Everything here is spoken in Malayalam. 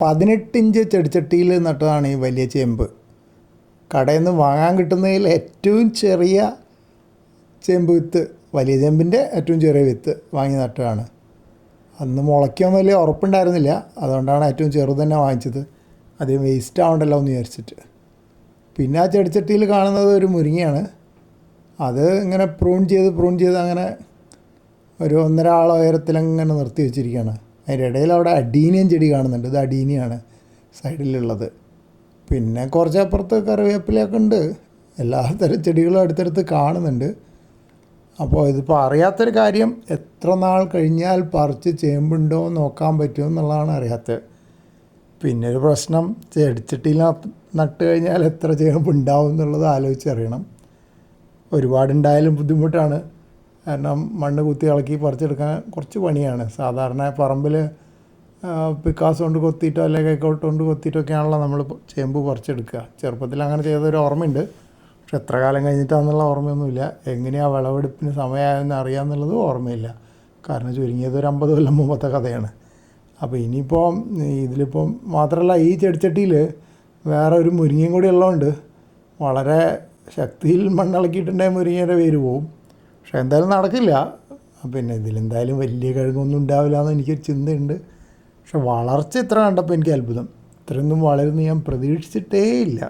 പതിനെട്ടിഞ്ച് ചെടിച്ചട്ടിയിൽ നട്ടതാണ് ഈ വലിയ ചെമ്പ്. കടയിൽ നിന്ന് വാങ്ങാൻ കിട്ടുന്നതിൽ ഏറ്റവും ചെറിയ ചെമ്പ് വിത്ത് വലിയ ചേമ്പിന്റെ ഏറ്റവും ചെറിയ വിത്ത് വാങ്ങി നട്ടതാണ്. അന്ന് മുളയ്ക്കാൻ വലിയ ഉറപ്പുണ്ടായിരുന്നില്ല. അതുകൊണ്ടാണ് ഏറ്റവും ചെറുത് തന്നെ വാങ്ങിച്ചത്. അധികം വേസ്റ്റ് ആവണ്ടല്ലോ എന്ന് വിചാരിച്ചിട്ട്. പിന്നെ ആ ചെടിച്ചട്ടിയിൽ കാണുന്നത് ഒരു മുരിങ്ങയാണ്. അത് ഇങ്ങനെ പ്രൂൺ ചെയ്ത് പ്രൂൺ ചെയ്ത് അങ്ങനെ ഒരു ഒന്നര ആള ഉയരത്തിൽ അങ്ങനെ നിർത്തി വെച്ചിരിക്കുകയാണ്. അതിന്റെ ഇടയിൽ അവിടെ അഡീനിയൻ ചെടി കാണുന്നുണ്ട്. ഇത് അഡീനിയാണ് സൈഡിലുള്ളത്. പിന്നെ കുറച്ച് അപ്പുറത്ത് കറിവേപ്പിലയൊക്കെ ഉണ്ട്. എല്ലാ തരം ചെടികളും അടുത്തടുത്ത് കാണുന്നുണ്ട്. അപ്പോൾ ഇതിപ്പോൾ അറിയാത്തൊരു കാര്യം എത്ര നാൾ കഴിഞ്ഞാൽ പറിച്ച് ചേമ്പുണ്ടോ നോക്കാൻ പറ്റുമോ എന്നുള്ളതാണ് അറിയാത്തത്. പിന്നെ ഒരു പ്രശ്നം ചെടിച്ചട്ടിയിൽ നട്ട് കഴിഞ്ഞാൽ എത്ര ചേമ്പ് ഉണ്ടാവും എന്നുള്ളത് ആലോചിച്ചറിയണം. ഒരുപാടുണ്ടായാലും ബുദ്ധിമുട്ടാണ്. കാരണം മണ്ണ് കുത്തി ഇളക്കി പറിച്ചെടുക്കാൻ കുറച്ച് പണിയാണ്. സാധാരണ പറമ്പിൽ പിക്കാസ് കൊണ്ട് കൊത്തിയിട്ടോ അല്ലെങ്കിൽ കൈക്കോട്ട് കൊണ്ട് കൊത്തിയിട്ടൊക്കെയാണല്ലോ നമ്മൾ ചേമ്പ് പറിച്ചെടുക്കുക. ചെറുപ്പത്തിൽ അങ്ങനെ ചെയ്തൊരു ഓർമ്മയുണ്ട്. പക്ഷെ എത്ര കാലം കഴിഞ്ഞിട്ടാണെന്നുള്ള ഓർമ്മയൊന്നുമില്ല. എങ്ങനെയാണ് വിളവെടുപ്പിന് സമയമായെന്ന് അറിയാമെന്നുള്ളത് ഓർമ്മയില്ല. കാരണം ചുരുങ്ങിയത് ഒരു അമ്പത് കൊല്ലം മുമ്പത്തെ കഥയാണ്. അപ്പോൾ ഇനിയിപ്പോൾ ഇതിലിപ്പം മാത്രമല്ല ഈ ചെടിച്ചട്ടിയിൽ വേറെ ഒരു മുരിങ്ങയും കൂടി ഉള്ളതുകൊണ്ട് വളരെ ശക്തിയിൽ മണ്ണിളക്കിയിട്ടുണ്ടെങ്കിൽ മുരിങ്ങയുടെ പേര് പോവും. പക്ഷെ എന്തായാലും നടക്കില്ല. പിന്നെ ഇതിലെന്തായാലും വലിയ കഴുകൊന്നും ഉണ്ടാവില്ല എന്ന് എനിക്കൊരു ചിന്തയുണ്ട്. പക്ഷെ വളർച്ച ഇത്ര കണ്ടപ്പോൾ എനിക്ക് അത്ഭുതം. ഇത്രയൊന്നും വളരുന്ന് ഞാൻ പ്രതീക്ഷിച്ചിട്ടേ ഇല്ല